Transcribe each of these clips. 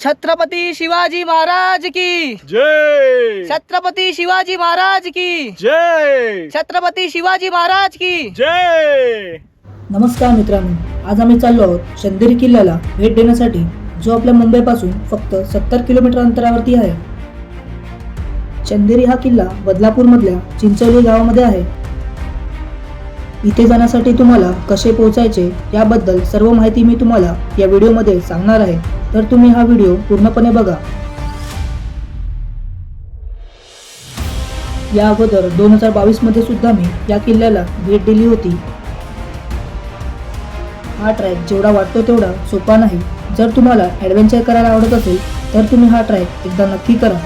छत्रपती शिवाजी महाराज की। जय। छत्रपती शिवाजी महाराज की। जय। छत्रपती शिवाजी महाराज की। जय। नमस्कार मित्रांनो आज आम्ही चाललो आहोत चंदेरी किल्ल्याला भेट देण्यासाठी जो आपल्या मुंबईपासून फक्त सत्तर किलोमीटर अंतरावरती आहे. चंदेरी हा किल्ला बदलापूरमधल्या चिंचोली गावामध्ये आहे. इथे जाण्यासाठी तुम्हाला कसे पोहोचायचे याबद्दल सर्व माहिती मी तुम्हाला या व्हिडिओमध्ये सांगणार आहे. तर तुम्ही हा व्हिडिओ पूर्णपणे बघा. या अगोदर दोन हजार बावीसमध्ये सुद्धा मी या किल्ल्याला भेट दिली होती. हा ट्रॅक जेवढा वाटतो तेवढा सोपा नाही. जर तुम्हाला ॲडव्हेंचर करायला आवडत असेल तर तुम्ही हा ट्रॅक एकदा नक्की करा.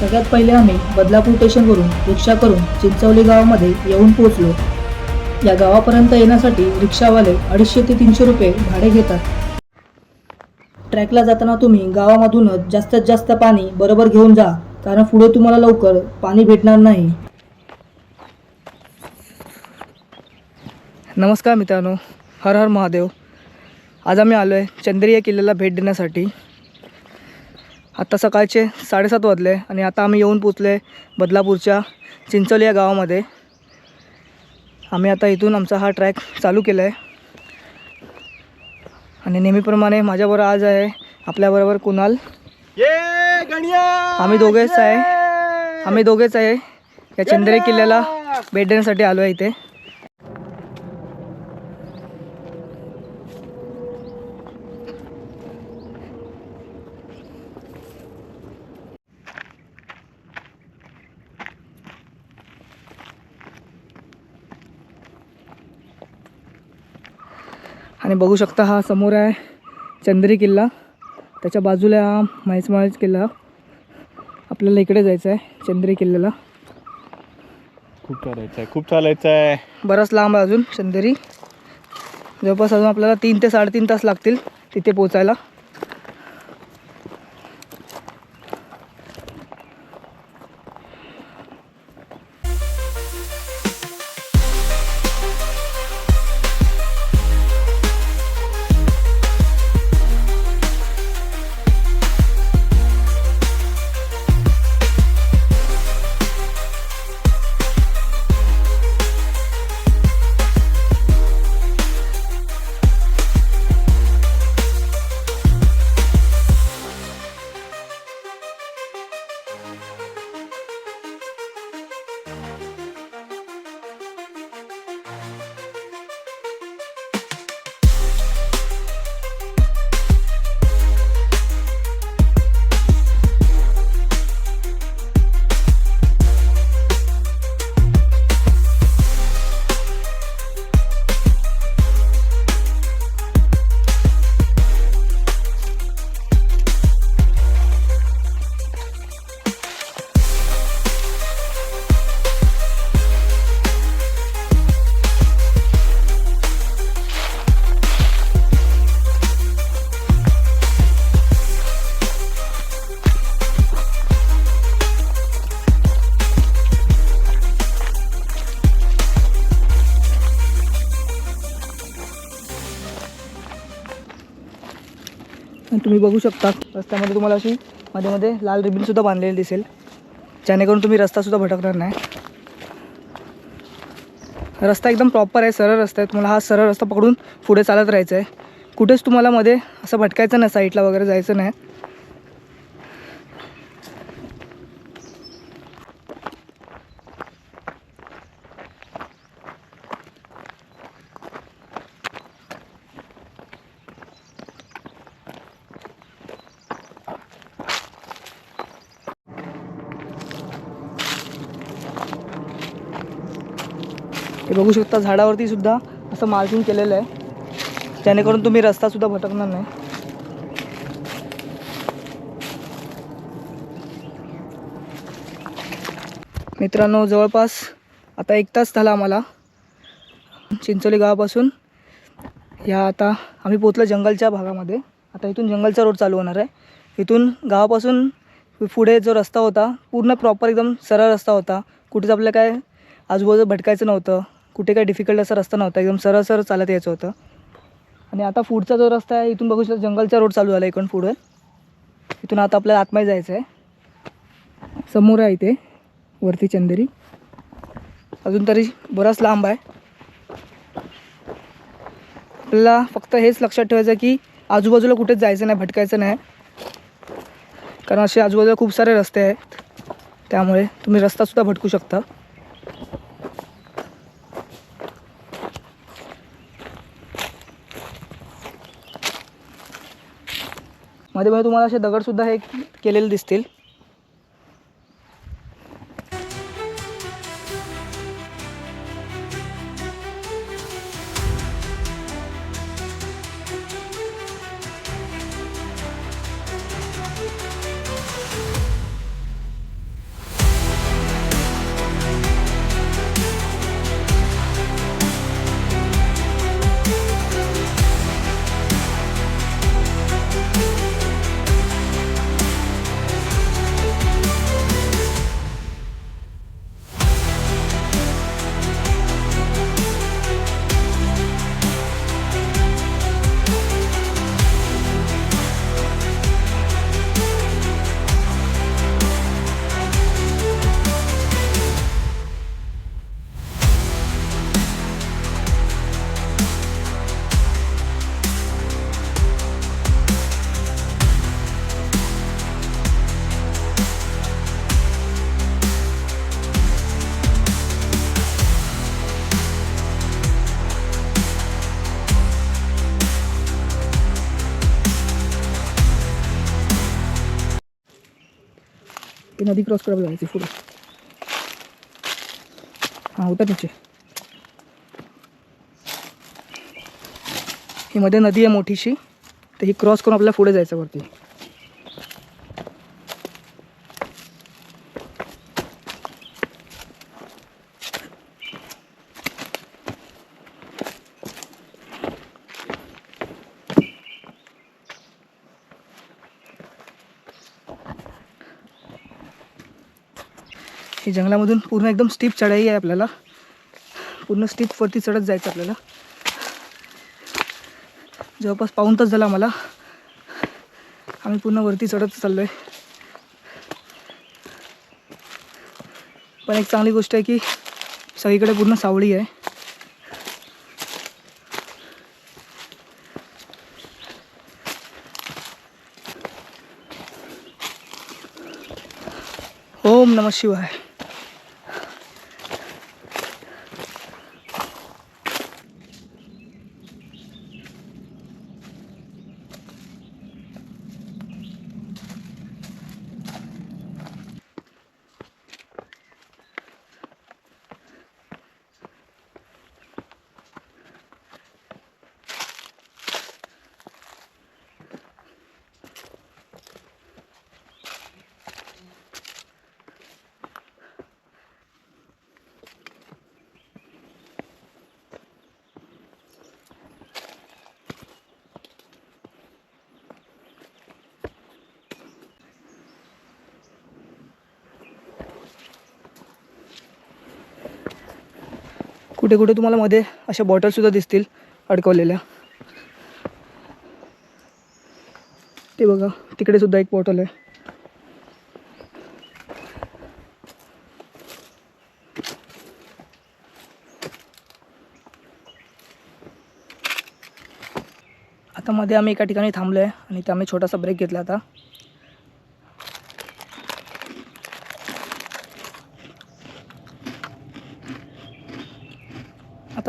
सगळ्यात पहिले आम्ही बदलापूर स्टेशनवरून रिक्षा करून चिंचवली गावामध्ये येऊन पोहोचलो. या गावापर्यंत येण्यासाठी रिक्षावाले अडीचशे ते तीनशे रुपये भाडे घेतात. ट्रॅकला जाताना तुम्ही गावामधूनच जास्तीत जास्त पाणी बरोबर घेऊन जा कारण पुढे तुम्हाला लवकर पाणी भेटणार नाही. नमस्कार मित्रांनो हर हर महादेव. आज आम्ही आलो आहे चंद्रिया किल्ल्याला भेट देण्यासाठी. आत्ता सकाळचे साडेसात वाजले आणि आता आम्ही येऊन पोचलो बदलापूरच्या चिंचोली या गावामध्ये. आम्ही आता इथून आमचा हा ट्रॅक चालू केला आहे आणि नेहमीप्रमाणे माझ्याबरोबर आज आहे आपल्याबरोबर कुणाल. आम्ही दोघेच आहे. आम्ही दोघेच आहे. या चंदेरी किल्ल्याला भेट देण्यासाठी आलो आहे इथे. आणि बघू शकता हा समोर आहे चंद्री किल्ला. त्याच्या बाजूला हा म्हैसमाळ किल्ला. आपल्याला इकडे जायचं आहे चंद्री किल्ल्याला. खूप चालायचं आहे खूप चालायचं आहे बराच लांब आहे अजून चंदेरी. जवळपास अजून आपल्याला तीन ते साडेतीन तास लागतील तिथे पोचायला तुम्ही बघू शकता रस्त्यामध्ये तुम्हाला अशी मध्ये मध्ये लाल रिबीनसुद्धा बांधलेली दिसेल. जेणेकरून तुम्ही रस्तासुद्धा भटकणार नाही. रस्ता एकदम प्रॉपर आहे सरळ रस्ता आहे. तुम्हाला हा सरळ रस्ता पकडून पुढे चालत राहायचं आहे कुठेच तुम्हाला मध्ये असं भटकायचं नाही साईडला वगैरे जायचं नाही. हे बघू शकता झाडावरती सुद्धा असं मार्किंग केलेलं आहे. जेणेकरून तुम्ही रस्तासुद्धा भटकणार नाही. मित्रांनो जवळपास आता एक तास झाला आम्हाला. चिंचोली गावापासून. ह्या आता आम्ही पोचलो जंगलच्या भागामध्ये. आता इथून जंगलचा रोड चालू होणार आहे. इथून गावापासून पुढे जो रस्ता होता पूर्ण प्रॉपर एकदम सरळ रस्ता होता. कुठेच आपल्या काय आजूबाजूला भटकायचं नव्हतं. कुठे काही डिफिकल्ट असा रस्ता नव्हता. एकदम सरळ सरळ चालत यायचं होतं. आणि आता पुढचा जो रस्ता आहे इथून बघू शकता जंगलचा रोड चालू झाला इकडून पुढे. इथून आता आपल्याला आतमध्ये जायचं आहे समोर आहे इथे वरती चंदेरी. अजून तरी बराच लांब आहे. आपल्याला फक्त हेच लक्षात ठेवायचं की आजूबाजूला कुठेच जायचं नाही भटकायचं नाही. कारण असे आजूबाजूला खूप सारे रस्ते आहेत. त्यामुळे तुम्ही रस्तासुद्धा भटकू शकता. मध्ये मध्ये तुम्हाला असे दगडसुद्धा हे केलेले दिसतील. ती नदी क्रॉस करायला जायची पुढे. हां होता तिचे ही मध्ये नदी आहे मोठीशी तर ही क्रॉस करून आपल्याला पुढे जायचं वरती. की जंगलामधून पूर्ण एकदम स्टीप चढाई आहे आपल्याला. पूर्ण स्टीपवरती चढत जायचं आपल्याला. जवळपास पाऊन तास झाला आम्हाला. आम्ही पूर्ण वरती चढत चाललो आहे पण एक चांगली गोष्ट आहे की सगळीकडे पूर्ण सावळी आहे. ओम नमः शिवाय. कुठे कुठे तुम्हाला मध्ये अशा बॉटलसुद्धा दिसतील अडकवलेल्या. ते बघा तिकडे सुद्धा एक बॉटल आहे. आता मध्ये आम्ही एका ठिकाणी थांबलो आहे आणि ते आम्ही छोटासा ब्रेक घेतला आता.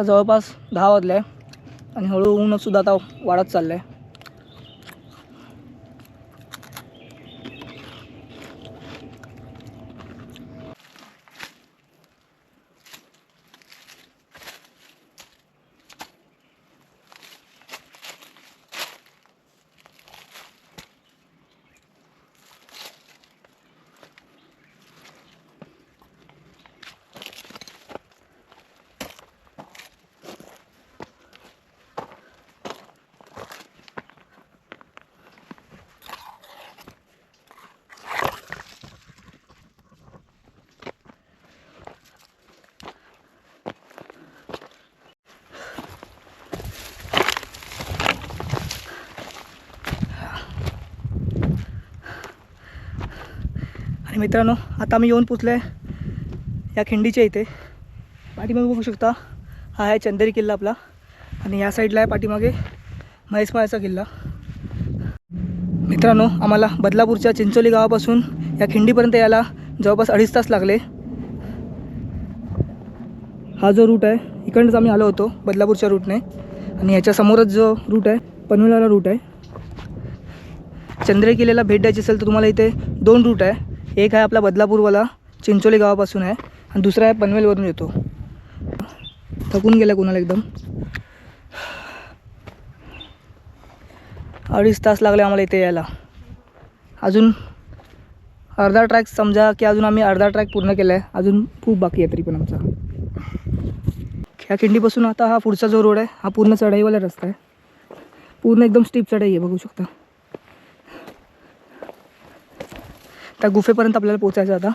आता जवळपास दहा वाजले आहे आणि हळूहळू ऊनसुद्धा आता वाढत चाललं आहे मित्रांनो आता आम्ही येऊन पोचलो आहे या खिंडीच्या इथे. पाठीमागे बघू शकता हा आहे चंदेरी किल्ला आपला. आणि या साईडला आहे पाठीमागे महेशमाळ्याचा किल्ला. मित्रांनो आम्हाला बदलापूरच्या चिंचोली गावापासून या खिंडीपर्यंत यायला जवळपास अडीच तास लागले. हा जो रूट आहे इकडनंच आम्ही आलो होतो बदलापूरच्या रूटने आणि ह्याच्यासमोरच जो रूट आहे पनवेलवाला रूट आहे. चंद्रे किल्ल्याला भेट द्यायची असेल तर तुम्हाला इथे दोन रूट आहे. एक आहे आपला बदलापूरवाला चिंचोली गावापासून आहे. आणि दुसरा आहे पनवेलवरून येतो. थकून गेला कुणाला एकदम. अडीच तास लागले आम्हाला इथे यायला. अजून अर्धा ट्रॅक समजा की अजून आम्ही अर्धा ट्रॅक पूर्ण केला आहे अजून खूप बाकी आहे तरी पण आमचा. ह्या खिंडीपासून आता हा पुढचा जो रोड आहे हा पूर्ण चढाईवाला रस्ता आहे. पूर्ण एकदम स्टीप चढाई आहे बघू शकता. त्या गुफेपर्यंत आपल्याला पोचायचं आता.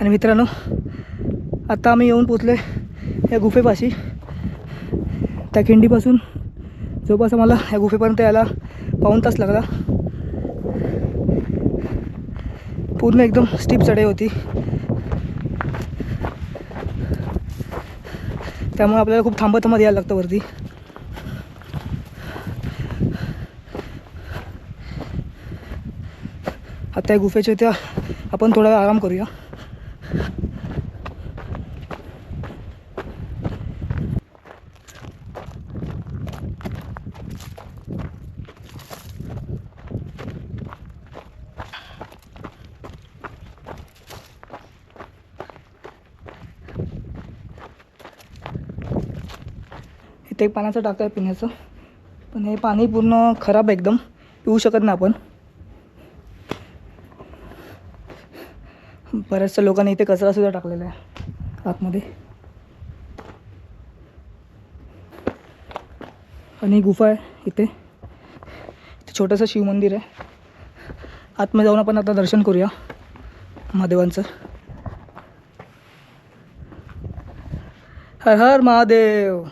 आणि मित्रांनो आता आम्ही येऊन पोचलो या गुफेपाशी. त्या खिंडीपासून जवळपास आम्हाला या गुफेपर्यंत यायला पाऊण तास लागला. पूर्ण एकदम स्टीप चढाई होती. त्यामुळे आपल्याला खूप थांबत थांबत यायला लागतं वरती. आता या गुफेच्या त्या आपण थोडा आराम करूया. इथे एक पाण्याचं टाकं आहे पिण्याचं. पण हे पाणी पूर्ण खराब आहे एकदम. पिऊ शकत नाही आपण. बऱ्याचशा लोकांनी इथे कचरासुद्धा टाकलेला आहे आतमध्ये. आणि गुफा आहे इथे. इथे छोटंसं शिवमंदिर आहे. आतमध्ये जाऊन आपण आता दर्शन करूया महादेवांचं. हर हर महादेव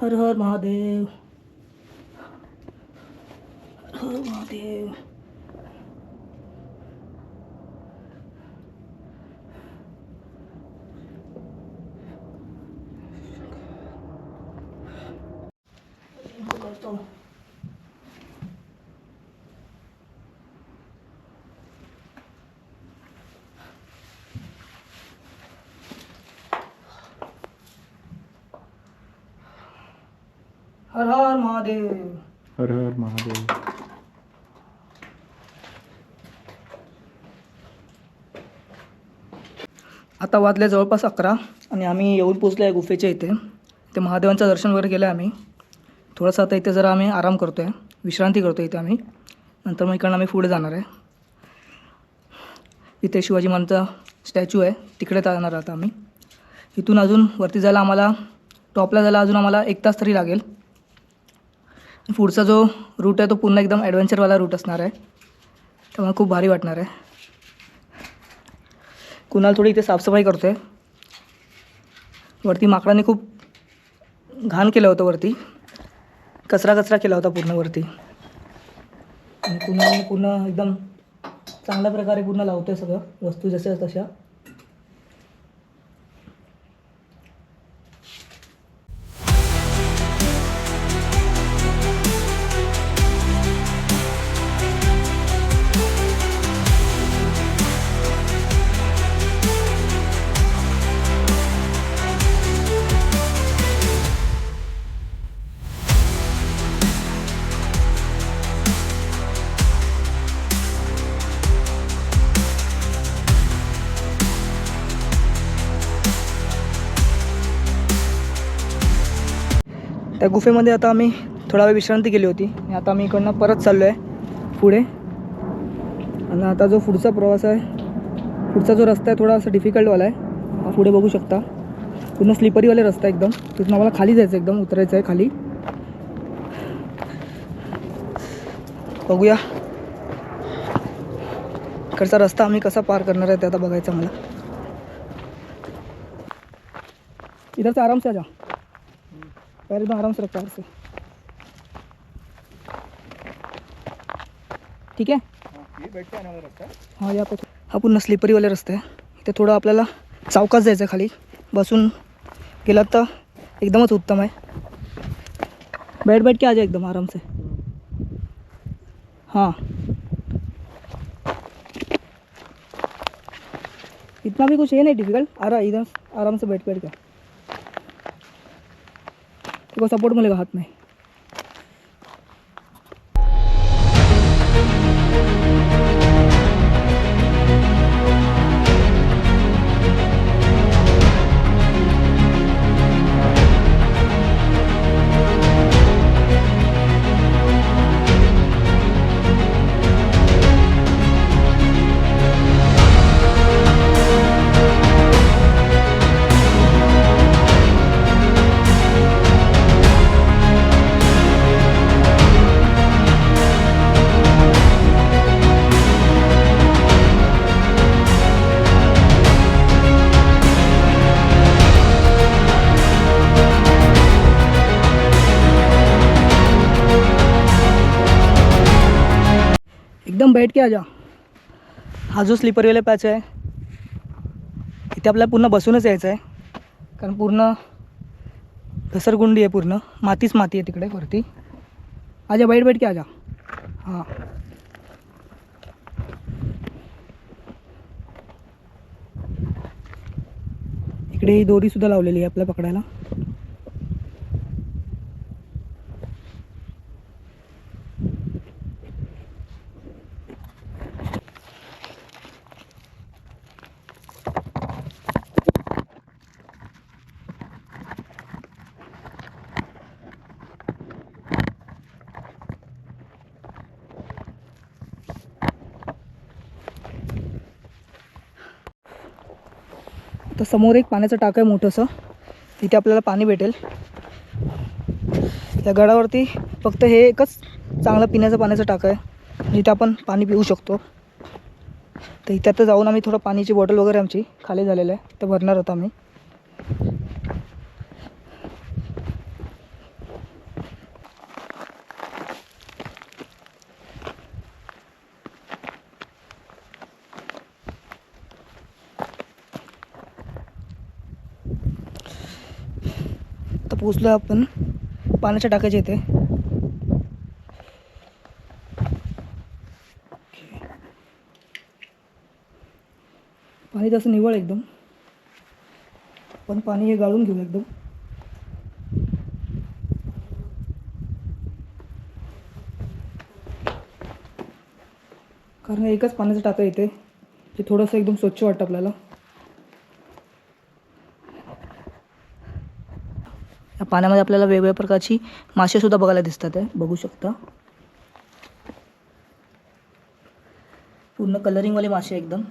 हर हर महादेव हर हर महादेव करतो हर हर महादेव। हर हर महादेव। आता वाजले जवळपास अकरा आणि आम्ही येऊन पोचलो आहे गुफेच्या इथे. ते महादेवांचं दर्शन वगैरे केलं आहे आम्ही. थोडंसं आता इथे जरा आम्ही आराम करतो आहे विश्रांती करतो इथे आम्ही. नंतर मग इकडनं आम्ही पुढे जाणार आहे. इथे शिवाजी महाराजांचा स्टॅच्यू आहे. तिकडे जाणार आता आम्ही. इथून अजून वरती जायला आम्हाला टॉपला जायला अजून आम्हाला एक तास तरी लागेल. पुढचा जो रूट आहे तो पूर्ण एकदम ॲडव्हेंचरवाला रूट असणार आहे. त्यामुळे खूप भारी वाटणार आहे. कुणाल थोडी इथे साफसफाई करतो आहे वरती माकडाने खूप घाण केलं होतं वरती. कचरा कचरा केला होता पूर्ण वरती. आणि कुणाल पूर्ण एकदम चांगल्या प्रकारे पूर्ण लावतो आहे सगळं. वस्तू जशा तशा. त्या गुफेमध्ये आता आम्ही थोडा वेळ विश्रांती केली होती. आणि आता आम्ही इकडनं परत चाललो आहे पुढे. आणि आता जो पुढचा प्रवास आहे पुढचा जो रस्ता आहे थोडा असं डिफिकल्टवाला आहे. पुढे बघू शकता. पूर्ण स्लिपरीवाले रस्ता आहे एकदम. तिथून आम्हाला खाली जायचं एकदम उतरायचं आहे खाली. बघूया. इकडचा रस्ता आम्ही कसा पार करणार आहे ते आता बघायचं मला इधर से आराम से जा. पैर एकदम आराम से। रख ठीक आहे हा या पे हा पूर्ण स्लिपरीवाले रस्ते आहे इथे थोडं आपल्याला चौकात जायचं आहे खाली। बसून गेलात तर एकदमच उत्तम आहे बैठ बैठ के आ एकदम आराम से। हा। इतना भी कुछ है नहीं डिफिकल्ट आरा रहा आराम से बैठ बैठ के। सपोर्ट मला राहत नाही. बैठ के आ जा। हा जो स्लीपरवेला पॅच आहे इथे आपल्याला पूर्ण बसूनच यायचं आहे. कारण पूर्ण घसरगुंडी आहे पूर्ण. मातीच माती आहे तिकडे वरती. आजा बैठ बैठ के आजा हां. इकडे ही दोरीसुद्धा लावलेली आहे आपल्या पकडायला. आता समोर एक पाण्याचं टाक आहे मोठंसं. तिथे आपल्याला पाणी भेटेल. या गडावरती फक्त हे एकच चांगलं पिण्याचं पाण्याचं टाक आहे. जिथे आपण पाणी पिऊ शकतो. तर इथे आता जाऊन आम्ही थोडं पाण्याची बॉटल वगैरे आमची खाली झालेलं आहे. ते भरणार होतो आम्ही. पोचलो आपण. पाण्याच्या टाकायच्या इथे. पाणी तसं निवळ एकदम. पण पाणी हे गाळून घेऊ एकदम. कारण एकच पाण्याचं टाका येते ते थोडंसं एकदम स्वच्छ वाटतं आपल्याला. या पाण्यामध्ये आपल्याला वेगवेगळ्या प्रकारची मासेसुद्धा बघायला दिसतात आहे. बघू शकता. पूर्ण कलरिंगवाले मासे एकदम.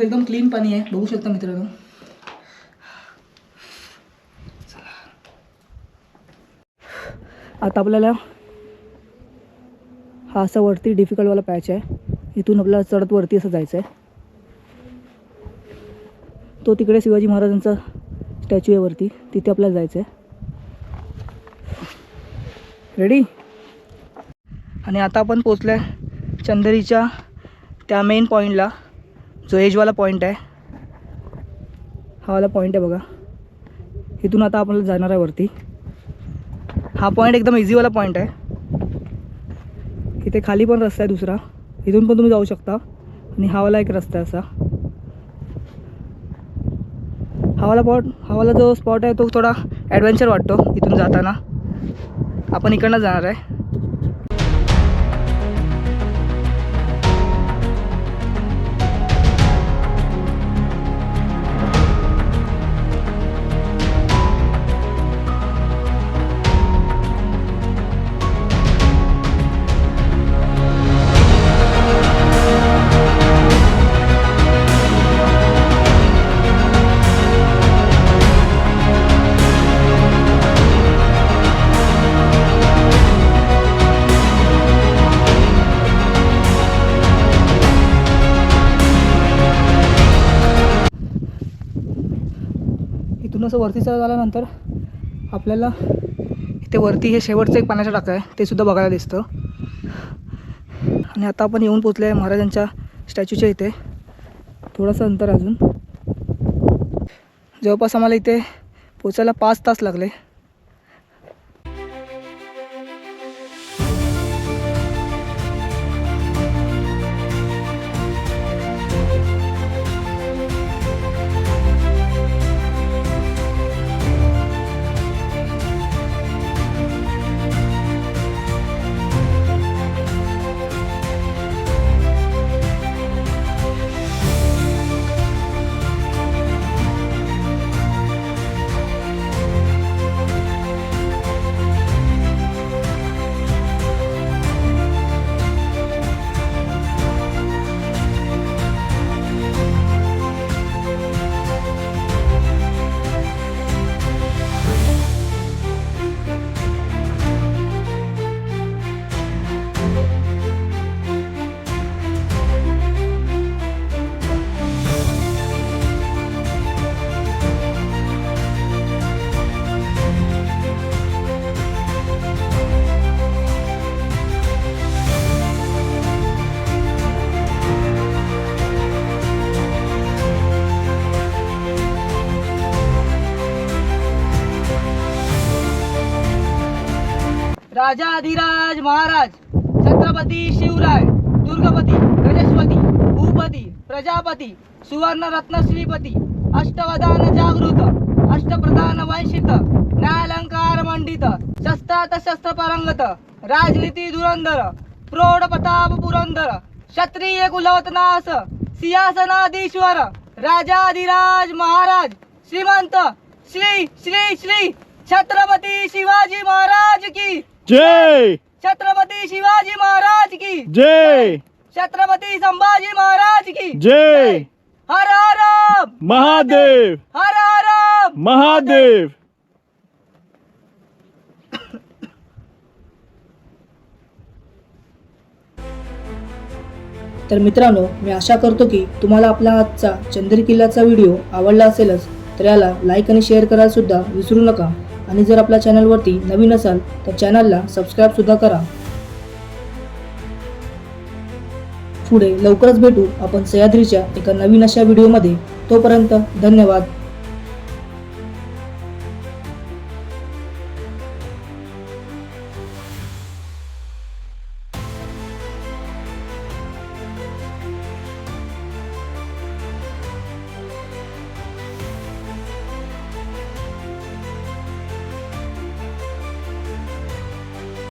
पूर्ण एकदम क्लीन पाणी आहे. बघू शकता मित्रांनो. आता आपल्याला हा असा वरती डिफिकल्टवाला पॅच आहे. इथून आपल्याला चढत वरती असं जायचं आहे. तो तिकडे शिवाजी महाराजांचा स्टॅच्यू आहे वरती. तिथे आपल्याला जायचं आहे रेडी आणि आता आपण पोचलो आहे चंदेरीच्या त्या मेन पॉईंटला जो एजवाला पॉईंट आहे हा वाला पॉईंट आहे बघा. इथून आता आपल्याला जाणार आहे वरती. हा पॉईंट एकदम इझीवाला पॉईंट आहे. इथे खाली पण रस्ता आहे दुसरा. इथून पण तुम्ही जाऊ शकता. आणि हा वाला एक रस्ता आहे असा. हावाला पॉट हावाला जो स्पॉट आहे तो थोडा ॲडव्हेंचर वाटतो इथून जाताना. आपण इकडनं जाणार आहे. असं वरती चढत आल्यानंतर आपल्याला इथे वरती हे शेवटचं एक पाण्याचं टाकं आहे. ते सुद्धा बघायला दिसतं. आणि आता आपण येऊन पोचले आहे महाराजांच्या स्टॅच्यूच्या इथे. थोडंसं अंतर अजून. जवळपास आम्हाला इथे पोचायला पाच तास लागले. राजाधिराज महाराज छत्रपती शिवराय दुर्गपती गणेशपती भूपती प्रजापती सुवर्ण रत्नश्रीपती अष्टवदान जागृत अष्टप्रधान वंशित न्यायालंकार मंडित शस्त्रात शस्त्र परंगत राजनीती धुरंधर प्रौढ प्रताप पुरंदर क्षत्रिय कुलवतनास सिंहासनाधीश्वर राजाधिराज महाराज श्रीमंत श्री श्री श्री छत्रपती शिवाजी महाराज की जय। छत्रपती शिवाजी महाराज की। जय। छत्रपती संभाजी महाराज की। जय। हर हर महादेव। हर हर महादेव। तर मित्रांनो मी आशा करतो की तुम्हाला आपला आजचा चंद्री किल्ल्याचा व्हिडिओ आवडला असेलच तर याला लाईक आणि शेअर करायला सुद्धा विसरू नका. आणि जर आपल्या चॅनलवरती नवीन असाल तर चॅनलला सबस्क्राईबसुद्धा करा. पुढे लवकरच भेटू आपण सह्याद्रीच्या एका नवीन अशा व्हिडिओमध्ये. तोपर्यंत धन्यवाद.